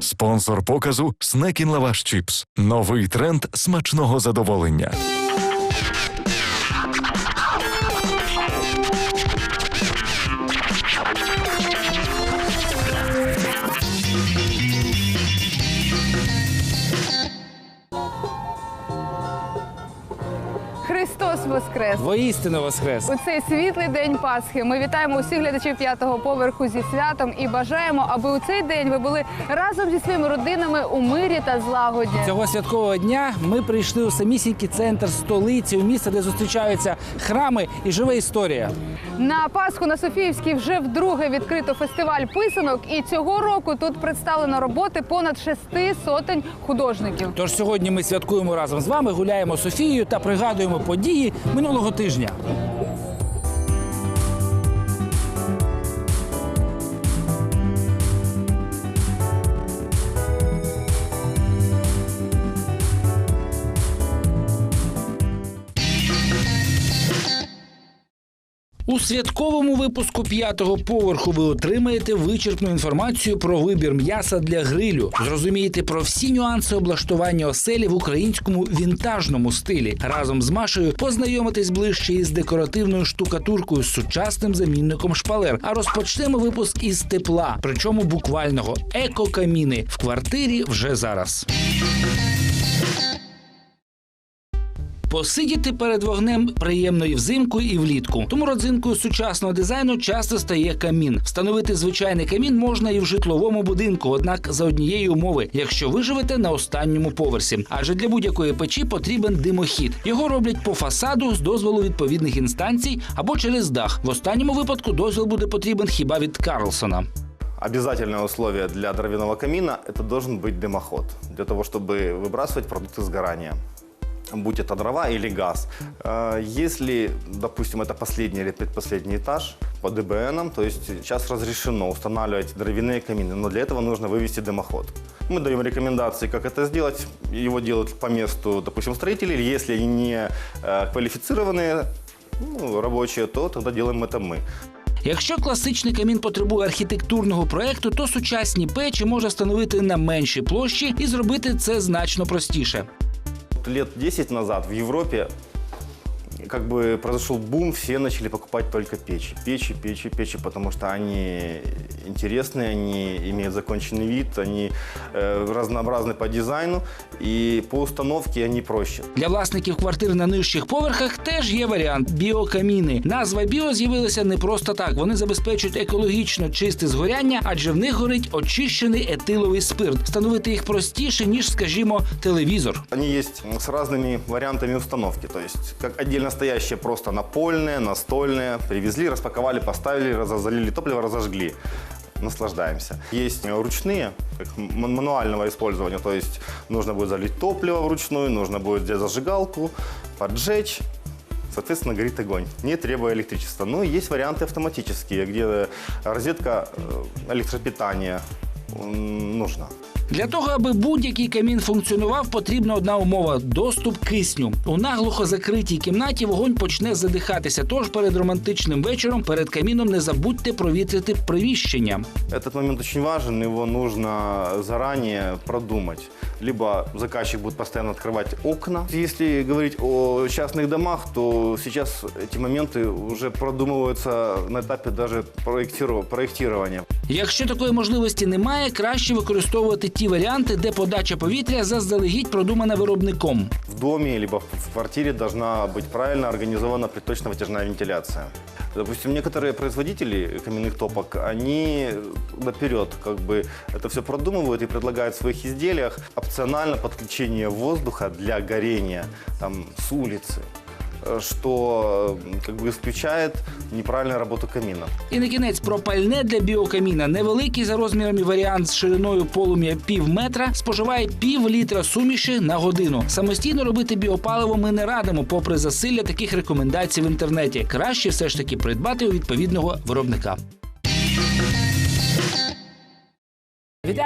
Спонсор показу Снекін Лаваш Чіпс. Новий тренд смачного задоволення. Воскрес! Воістину воскрес. У цей світлий день Пасхи ми вітаємо усіх глядачів п'ятого поверху зі святом і бажаємо, аби у цей день ви були разом зі своїми родинами у мирі та злагоді. Цього святкового дня ми прийшли у самісінький центр столиці, у місце, де зустрічаються храми і живе історія. На Пасху на Софіївській вже вдруге відкрито фестиваль писанок, і цього року тут представлено роботи понад шести сотень художників. Тож сьогодні ми святкуємо разом з вами, гуляємо Софією та пригадуємо події минулого тижня. Святковому випуску п'ятого поверху ви отримаєте вичерпну інформацію про вибір м'яса для грилю. Зрозумієте про всі нюанси облаштування оселі в українському вінтажному стилі. Разом з Машею познайомитесь ближче із декоративною штукатуркою з сучасним замінником шпалер. А розпочнемо випуск із тепла, причому буквального екокаміни в квартирі вже зараз. Посидіти перед вогнем приємно і взимку, і влітку. Тому родзинкою сучасного дизайну часто стає камін. Встановити звичайний камін можна і в житловому будинку, однак за однієї умови, якщо ви живете на останньому поверсі. Адже для будь-якої печі потрібен димохід. Його роблять по фасаду з дозволу відповідних інстанцій або через дах. В останньому випадку дозвіл буде потрібен хіба від Карлсона. Обязательное условие для дровяного камина – это должен быть дымоход, для того, чтобы выбрасывать продукты сгорания будь это дрова или газ. Э, Если, допустим, это последний или предпоследний этаж по ДБНам, то есть сейчас разрешено устанавливать дровяные камины, но для этого нужно вывести дымоход. Мы даем рекомендации, как это сделать. Его делают по месту, допустим, строители. или Если они не э, квалифицированные ну, рабочие, то тогда делаем это мы. Якщо класичний камін потребує архітектурного проекту, то сучасні печі можна встановити на меншій площі і зробити це значно простіше. Лет 10 назад в Европе как бы произошел бум, все начали покупать только печи. Печи, печи, печи, потому что они интересные, они имеют законченный вид, они э, разнообразны по дизайну и по установке они проще. Для власників квартир на нижчих поверхах теж є варіант біокаміни. Назва біо з'явилася не просто так. Вони забезпечують екологічно чисте згоряння, адже в них горить очищений етиловий спирт. Встановити їх простіше ніж, скажімо, телевізор. Они есть с разными вариантами установки, то есть как отдельно стоящие просто напольные, настольные. Привезли, распаковали, поставили, залили топливо, разожгли. Наслаждаемся. Есть ручные, как мануального использования, то есть нужно будет залить топливо вручную, нужно будет взять зажигалку, поджечь, Соответственно, горит огонь, не требуя электричества. Ну, и есть варианты автоматические, где розетка э, электропитания нужна. Для того, аби будь-який камін функціонував, потрібна одна умова доступ кисню. У наглухо закритій кімнаті вогонь почне задихатися. Тож перед романтичним вечором перед каміном не забудьте провітрити приміщення. Этот момент очень важен, его нужно заранее продумать. Либо заказчик будет постоянно открывать окна. Если говорить о частных домах, то сейчас эти моменты уже продумываются на этапе даже проектиру- проектирования. Якщо такої можливості немає, краще використовувати ті варіанти, де подача повітря заздалегідь продумана виробником. В доме либо в квартире должна быть правильно организована приточно-вытяжная вентиляция. Допустим, некоторые производители каменных топок, они наперед как бы это все продумывают и предлагают в своих изделиях опционально подключение воздуха для горения там, с улицы, э, что э, как бы исключает неправильну роботу каміна. І на кінець про пальне для біокаміна. Невеликий за розмірами варіант з шириною полум'я пів метра споживає пів літра суміші на годину. Самостійно робити біопаливо ми не радимо, попри засилля таких рекомендацій в інтернеті. Краще все ж таки придбати у відповідного виробника.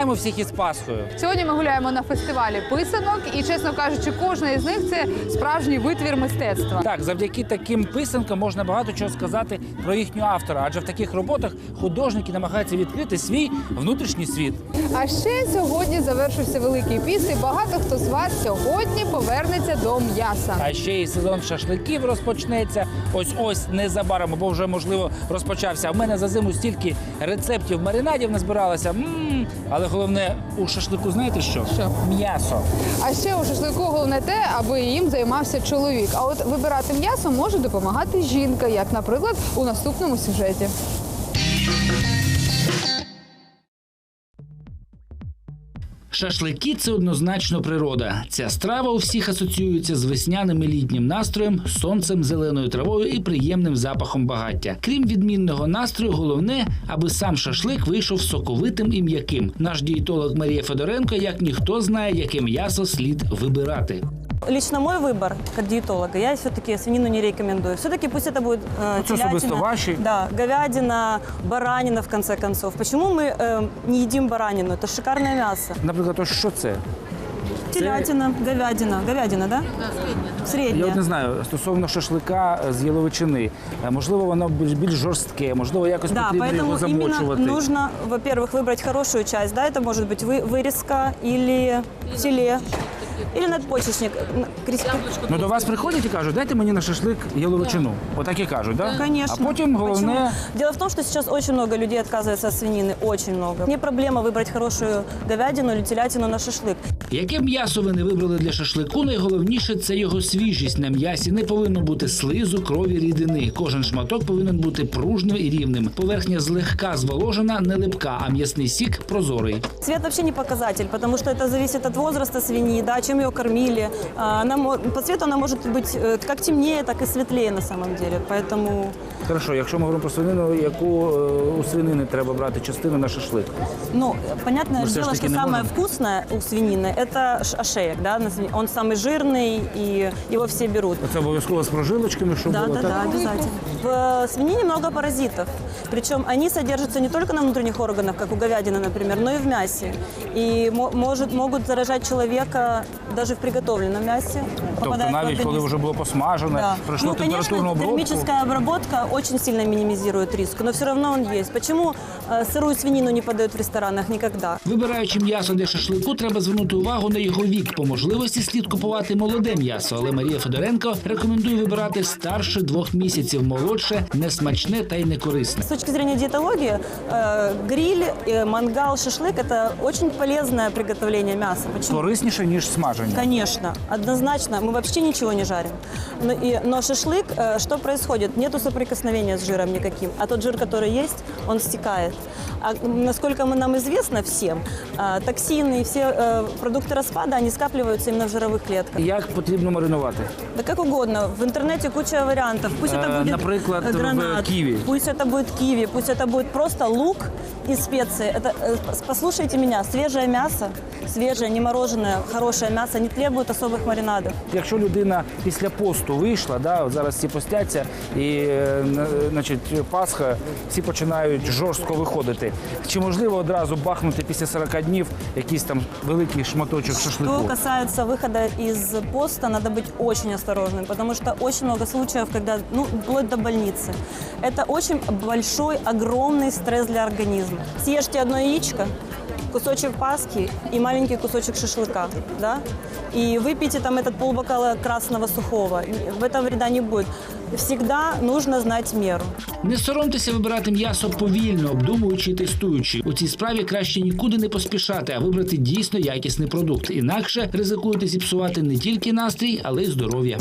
Вітаємо всіх із Пасхою. Сьогодні ми гуляємо на фестивалі писанок, і чесно кажучи, кожна із них це справжній витвір мистецтва. Так, завдяки таким писанкам можна багато чого сказати про їхнього автора, адже в таких роботах художники намагаються відкрити свій внутрішній світ. А ще сьогодні завершився великий піс, і багато хто з вас сьогодні повернеться до м'яса. А ще й сезон шашликів розпочнеться. Ось ось незабаром, або вже можливо розпочався. В мене за зиму стільки рецептів маринадів назбиралося. м Але головне у шашлику, знаєте що? Що? М'ясо. А ще у шашлику головне те, аби їм займався чоловік. А от вибирати м'ясо може допомагати жінка, як, наприклад, у наступному сюжеті. Шашлики це однозначно природа. Ця страва у всіх асоціюється з весняним і літнім настроєм, сонцем, зеленою травою і приємним запахом багаття. Крім відмінного настрою, головне, аби сам шашлик вийшов соковитим і м'яким. Наш дієтолог Марія Федоренко, як ніхто знає, яке м'ясо слід вибирати. Лично мой выбор как диетолога, я все-таки свинину не рекомендую. Все-таки пусть это будет э, Это особисто телятина, ваши? да, говядина, баранина в конце концов. Почему мы э, не едим баранину? Это шикарное мясо. Наприклад, ось що це? Телятина, говядина, говядина, да? Я Средняя. от не знаю стосовно шашлика з яловичини. Е, Можливо, воно більш більш жорстке, можливо, якось Да, потрібно його поэтому именно замочувати. нужно, во-первых, выбрать хорошую часть, да, это может быть вы- вырезка или филе, или надпочечник. Н- крес- Ну до вас приходять і кажуть, дайте мені на шашлик яловичину. Отак і кажуть, да? Конечно. А потім головне. Почему? Дело в том, что сейчас очень много людей отказывается от свинины, очень много. Не проблема выбрать хорошую говядину или телятину на шашлык. Яке м'ясо ви не вибрали для шашлику, найголовніше це його свіжість. На м'ясі не повинно бути слизу, крові, рідини. Кожен шматок повинен бути пружним і рівним. Поверхня злегка зволожена, не липка, а м'ясний сік прозорий. Цвет вообще не показатель, потому что это зависит от возраста свиньи, да, чем ее кормили. А, Она, мо- по цвету она может быть э, как темнее, так и светлее на самом деле. Поэтому Хорошо, якщо ми говоримо про свинину, яку е, у свинини треба брати частину на шашлик? Ну, понятное Мы всё ж дело, таки что не самое можем. вкусное у свинины – это ш- ошеек, да, на свини- он самый жирный, и его все берут. Це обов'язково з прожилочками, щоб Да, було да, так. да, обязательно. В э, свинине много паразитов. Причем они содержатся не только на внутренних органах, как у говядины, например, но и в мясе. И мо- может, могут заражать человека даже в приготовленном мясе. Тобто попадая в навіть коли организм. вже було посмажене, Да. пройшло Ну, температурну конечно, обробку. термическая обработка очень сильно минимизирует риск, но все равно он есть. Почему э, сырую свинину не подают в ресторанах? Никогда. Вибираючи м'ясо для шашлику, треба звернути увагу на його вік. По можливості слід купувати молоде м'ясо, але Марія Федоренко рекомендує вибирати старше двох місяців, молодше, несмачне та й не корисне. С точки зрения диетологии, э, гриль, э, мангал, шашлык – это очень полезное приготовление мяса. Почему? Корисніше ніж Смаження. Конечно, однозначно. Мы вообще ничего не жарим. Но, и, но шашлык, э, что происходит? Нету соприкосновения с жиром никаким. А тот жир, который есть, он стекает. А насколько мы- нам известно всем, э, токсины и все э, продукты распада, они скапливаются именно в жировых клетках. Як потрібно маринувати? Да как угодно. В интернете куча вариантов. Пусть Э, это будет например, э, в гранат, киви. пусть это будет киви, пусть это будет просто лук и специи. Это, э, пос- послушайте меня, свежее мясо, свежее, не мороженое, хорошее мясо не требует особых маринадов. Якщо людина після посту вийшла, да, от зараз всі постяться, і е, на- значить, Пасха, всі починають жорстко виходити. Чи можливо одразу бахнути після 40 днів якийсь там великий шматочок Что шашлику? касается выхода из поста, надо быть очень осторожным, потому что очень много случаев, когда, ну, вплоть до больницы. Это очень большой, огромный стресс для организма. Съешьте одно яичко, кусочек паски и маленький кусочек шашлыка, да, и выпейте там этот полбокала красного сухого. В этом вреда не будет. Всегда нужно знать меру. Не соромтеся вибирати м'ясо повільно, обдумуючи і тестуючи. У цій справі краще нікуди не поспішати, а вибрати дійсно якісний продукт. Інакше ризикуєте зіпсувати не тільки настрій, але й здоров'я.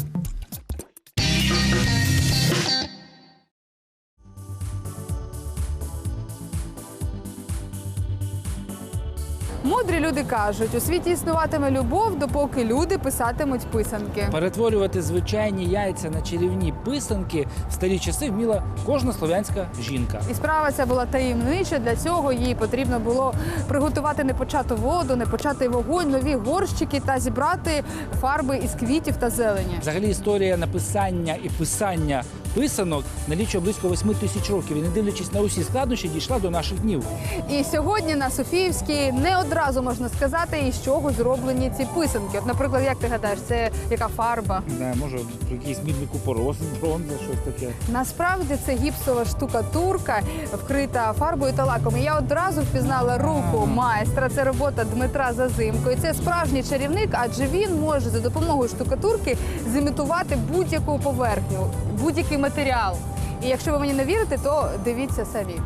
Люди кажуть, у світі існуватиме любов, допоки люди писатимуть писанки. Перетворювати звичайні яйця на чарівні писанки в старі часи вміла кожна слов'янська жінка. І справа ця була таємнича. Для цього їй потрібно було приготувати непочату воду, непочатий вогонь, нові горщики та зібрати фарби із квітів та зелені. Взагалі історія написання і писання писанок налічує близько 8 тисяч років і не дивлячись на усі складнощі, дійшла до наших днів. І сьогодні на Софіївській не одразу можна сказати, із чого зроблені ці писанки. От, наприклад, як ти гадаєш, це яка фарба? Не, може, якийсь мідний купорос, бронза, щось таке. Насправді це гіпсова штукатурка, вкрита фарбою та лаком. І я одразу впізнала руку майстра. Це робота Дмитра Зазимко. І це справжній чарівник, адже він може за допомогою штукатурки зімітувати будь-яку поверхню, будь-який матеріал. І якщо ви мені не вірите, то дивіться самі.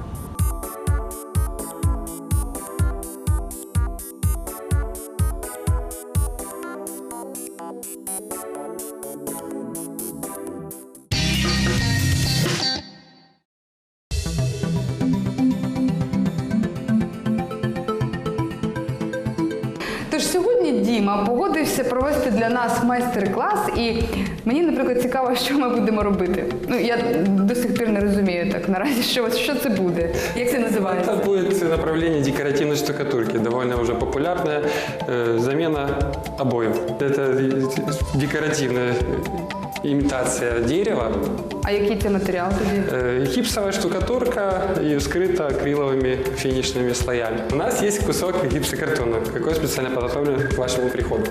для нас майстер-клас, і мені, наприклад, цікаво, що ми будемо робити. Ну я до сих пір не розумію так наразі, що, що це буде, як це називається. Это будет направление декоративной штукатурки, довольно уже популярная э, замена обоев. Это декоративная имитация дерева, А який це матеріал тоді? э, гипсовая штукатурка и вскрыта акриловыми финишными слоями. У нас есть кусок гипсокартона, какой специально подготовлен к вашему приходу.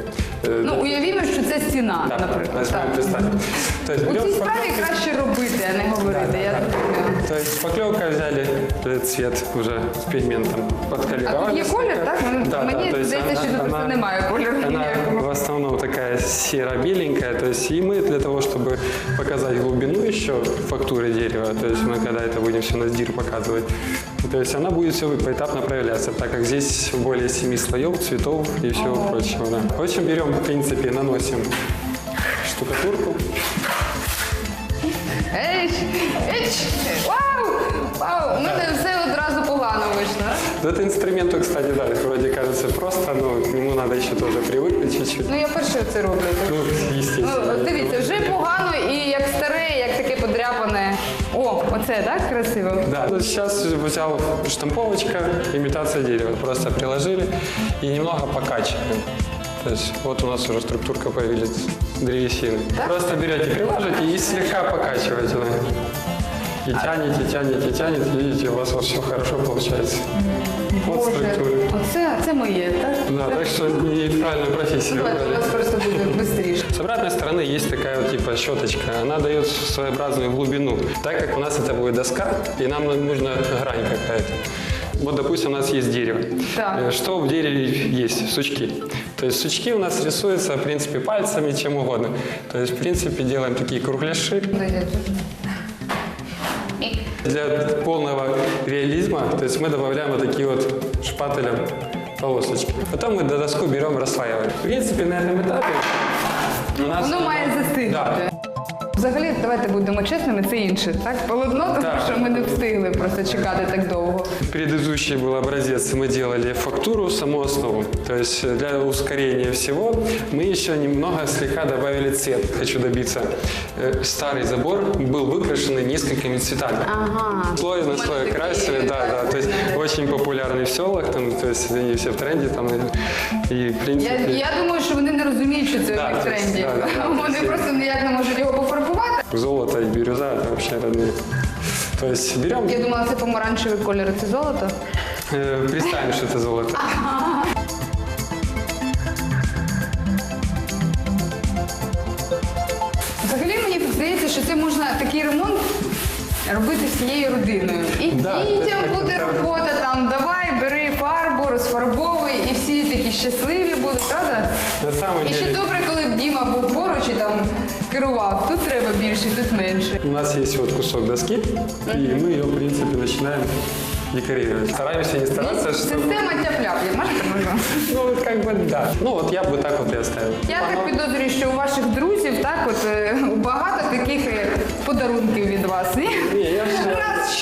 Э, Ну уявімо, що це стіна, да, наприклад. возьмем, Так. представим. То есть У берем цій справі шпаклевку, краще робити, а не говорити. Я думаю. То есть шпаклевка взяли э, цвет уже с пигментом, А подкалибровали. тут є колір, так? Ну, Да, Мені да, то есть здається, що она- тут просто она- немає кольору. Она Серо-беленькая, то есть и мы для того, чтобы показать глубину еще фактуры дерева, то есть мы когда это будем все на сдир показывать, то есть она будет все поэтапно проявляться, так как здесь более семи слоев, цветов и всего прочего. Да. В общем, берем, в принципе, наносим штукатурку. Ейч, ейч, вау! Вау! У мене все одразу погано вийшло. Этот инструмент, кстати, да, вроде кажется просто, но к нему надо еще тоже привыкнуть чуть-чуть. Ну я перше це роблю. Ну, Ну, естественно. от дивіться, вже погано і як старе, як таке подряпане. О, оце так красиво. Да, вот сейчас взял штамповочка, имитация дерева. Просто приложили и немного покачиваем. То есть вот у нас уже структурка появилась древесины. Просто берете, приложите и слегка покачиваете. да. И тянете, тянете, тянете, видите, у вас вот все хорошо получается. Вот Боже, структура. оце це моє, так? Да, так что неправильную профессию Давайте, у выбрали. вас просто буде швидше. С обратной стороны есть такая вот типа щеточка. Она дает своеобразную глубину. Так как у нас это будет доска, и нам нужна грань какая-то. Вот, допустим, у нас есть дерево. Так. Э, Что в дереве есть? Сучки. То есть сучки у нас рисуются, в принципе, пальцами, чем угодно. То есть, в принципе, делаем такие кругляши. Для полного реализма, то есть мы добавляем вот такие вот шпателем полосочки. Потом мы до доску берем, расслаиваем. В принципе, на этом этапе у нас... Воно має застигнути. Да. Взагалі, давайте будемо чесними, це інше. Так, полотно, тому Так. що ми не встигли просто чекати так довго. Предыдущий был образец, мы делали фактуру, саму основу. То есть э, для ускорения всего мы еще немного слегка добавили цвет. Хочу добиться. Э, Старый забор был выкрашен несколькими цветами. Ага. Слой на слой такие, красили, да, да, да. То есть да. очень популярный в селах, там, то есть они все в тренде там. И, и, в Я, принципе... я думаю, що вони не розуміють, що це Да, в тренді. да, да, да. Вони просто ніяк не можуть його пофарбувати. Золото и бирюза это вообще родные. То есть берем, Я думала, це помаранчевий кольор, це золото. э, представим, что это золото. Взагалі мені здається, що це можна такий ремонт робити всією родиною. І Да, дітям це- буде це правда. робота там, давай, бери фарбу, розфарбовуй, і всі такі щасливі будуть, правда? На самом І ще деле... добре, коли б Діма був поруч і там керував. Тут треба більше, тут менше. У нас есть вот кусок доски, и мы ее, в принципе, начинаем декорировать. Стараемся не стараться, чтобы... Система тяп-ляп, як можете можна? Ну, вот как бы, да. Ну, вот я бы так вот и оставил. Я так підозрюю, що у ваших друзів так от е, багато таких е, подарунків від вас. Ні? Не, я все... Раз,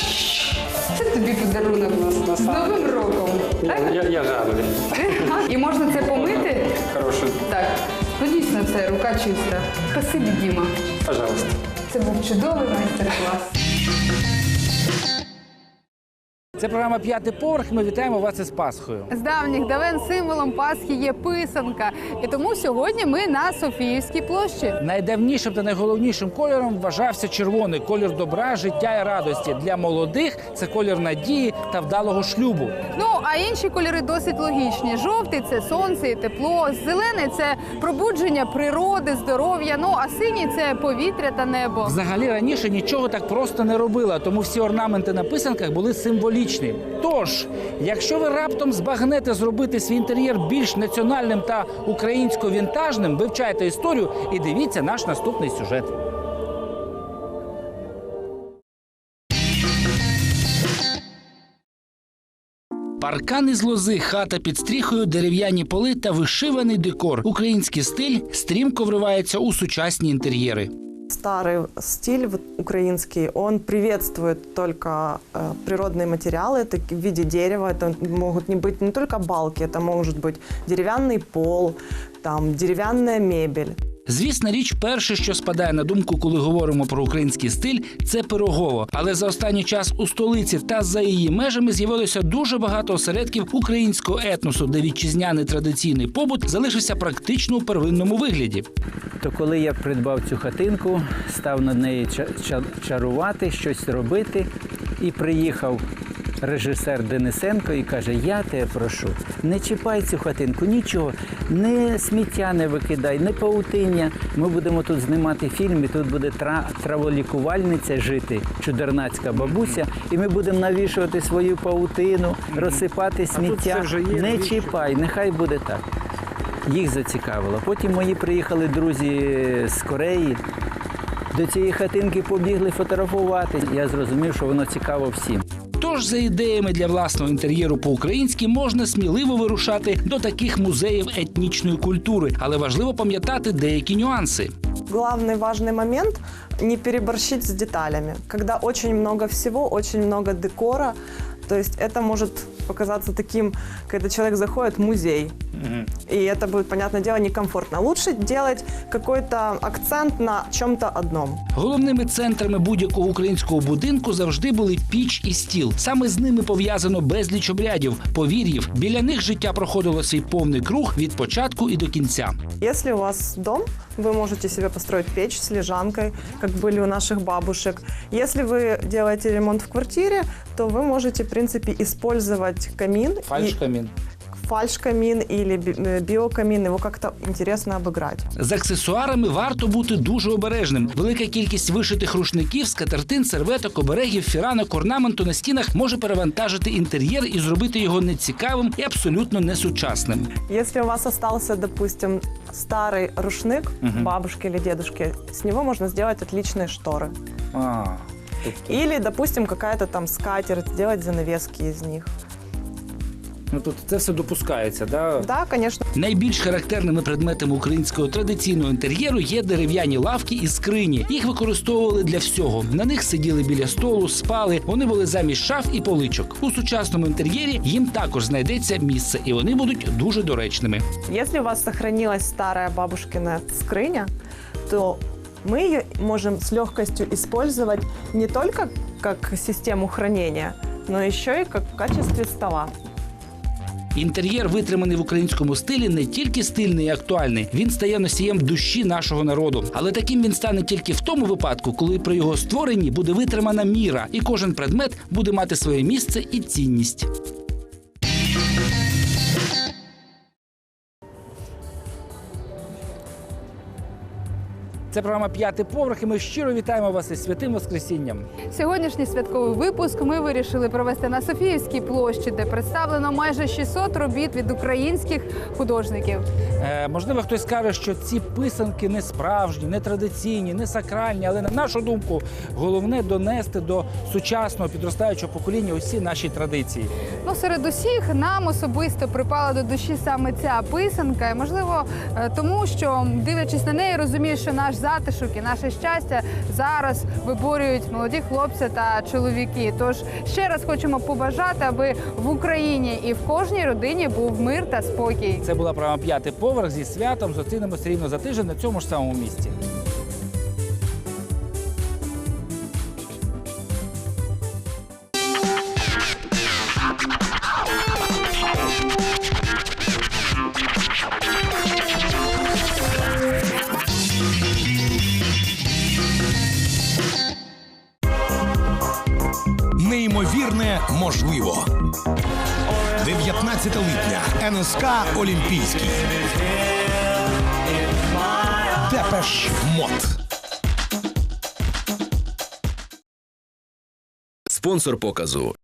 Це тобі подарунок з Новим роком. так? Я, я жадный. І можна це помити? Хороший. Так. Ну дійсно це рука чиста. Спасибі, Діма. Пожалуйста. Це був чудовий майстер-клас. Це програма п'ятий поверх. Ми вітаємо вас із Пасхою. З давніх давен символом Пасхи є писанка. І тому сьогодні ми на Софіївській площі. Найдавнішим та найголовнішим кольором вважався червоний колір добра, життя і радості. Для молодих це колір надії та вдалого шлюбу. Ну а інші кольори досить логічні. Жовтий це сонце і тепло, зелений це пробудження природи, здоров'я. Ну а синій це повітря та небо. Взагалі раніше нічого так просто не робила, тому всі орнаменти на писанках були символічні. Тож, якщо ви раптом збагнете зробити свій інтер'єр більш національним та українсько-вінтажним, вивчайте історію і дивіться наш наступний сюжет. Паркан із лози, хата під стріхою, дерев'яні поли та вишиваний декор. Український стиль стрімко вривається у сучасні інтер'єри. Старый стиль вот, украинский, он приветствует только э, природные материалы, это в виде дерева, это могут не быть не только балки, это может быть деревянный пол, там деревянная мебель. Звісна річ, перше, що спадає на думку, коли говоримо про український стиль, це пирогово. Але за останній час у столиці та за її межами з'явилося дуже багато осередків українського етносу, де вітчизняний традиційний побут залишився практично у первинному вигляді. То коли я придбав цю хатинку, став ча- ча- чарувати, щось робити, і приїхав режисер Денисенко і каже: Я тебе прошу, не чіпай цю хатинку, нічого, не сміття не викидай, не паутиння. Ми будемо тут знімати фільм, і тут буде тра- траволікувальниця жити, чудернацька бабуся, і ми будемо навішувати свою паутину, розсипати сміття. Не чіпай, нехай буде так їх зацікавило. Потім мої приїхали друзі з Кореї. До цієї хатинки побігли фотографувати. Я зрозумів, що воно цікаво всім. Тож за ідеями для власного інтер'єру по-українськи можна сміливо вирушати до таких музеїв етнічної культури, але важливо пам'ятати деякі нюанси. Главный важный момент – не переборщить с деталями. Когда очень много всего, очень много декора, то есть это может показаться таким, когда человек заходит в музей, и это будет, понятное дело, некомфортно. Лучше делать какой-то акцент на чем-то одном. Головними центрами будь-якого українського будинку завжди були піч і стіл. Саме з ними пов'язано безліч обрядів, повір'їв. Біля них життя проходило свій повний круг від початку і до кінця. Если у вас дом, вы можете себе построить печь с лежанкой, как были у наших бабушек. Если вы делаете ремонт в квартире, то вы можете, в принципе, использовать камин. и- Фальшкамін. фальш-камин или би- э, биокамин, его как-то интересно обыграть. З аксесуарами варто бути дуже обережним. Велика кількість вишитих рушників, скатертин, серветок, оберегів, фіранок, орнаменту на стінах може перевантажити інтер'єр і зробити його нецікавим і абсолютно несучасним. Если у вас остался, допустим, старый рушник бабушки или дедушки, с него можно сделать отличные шторы. А, Или, допустим, какая-то там скатерть, сделать занавески из них. ну тут це все допускається, да? Да, конечно. Найбільш характерними предметами українського традиційного інтер'єру є дерев'яні лавки і скрині. Їх використовували для всього. На них сиділи біля столу, спали. Вони були замість шаф і поличок. У сучасному інтер'єрі їм також знайдеться місце, і вони будуть дуже доречними. Если у вас сохранилась старая бабушкина скрыня, то мы ее можем с легкостью использовать не только как систему хранения, но еще и как в качестве стола. Інтер'єр, витриманий в українському стилі, не тільки стильний і актуальний, він стає носієм душі нашого народу. Але таким він стане тільки в тому випадку, коли при його створенні буде витримана міра, і кожен предмет буде мати своє місце і цінність. Це програма п'ятий поверх. і Ми щиро вітаємо вас із святим Воскресінням. Сьогоднішній святковий випуск ми вирішили провести на Софіївській площі, де представлено майже 600 робіт від українських художників. Е, можливо, хтось скаже, що ці писанки не справжні, не традиційні, не сакральні, але на нашу думку, головне донести до сучасного підростаючого покоління усі наші традиції. Ну, серед усіх нам особисто припала до душі саме ця писанка. І, можливо, е, тому що, дивлячись на неї, розумієш, що наш затишок і наше щастя зараз виборюють молоді хлопці та чоловіки. Тож ще раз хочемо побажати, аби в Україні і в кожній родині був мир та спокій. Це була програма п'ятий поверх зі святом. Зустрінемось рівно за тиждень на цьому ж самому місці. НСК Олімпійський. Депеш Мод. Спонсор показу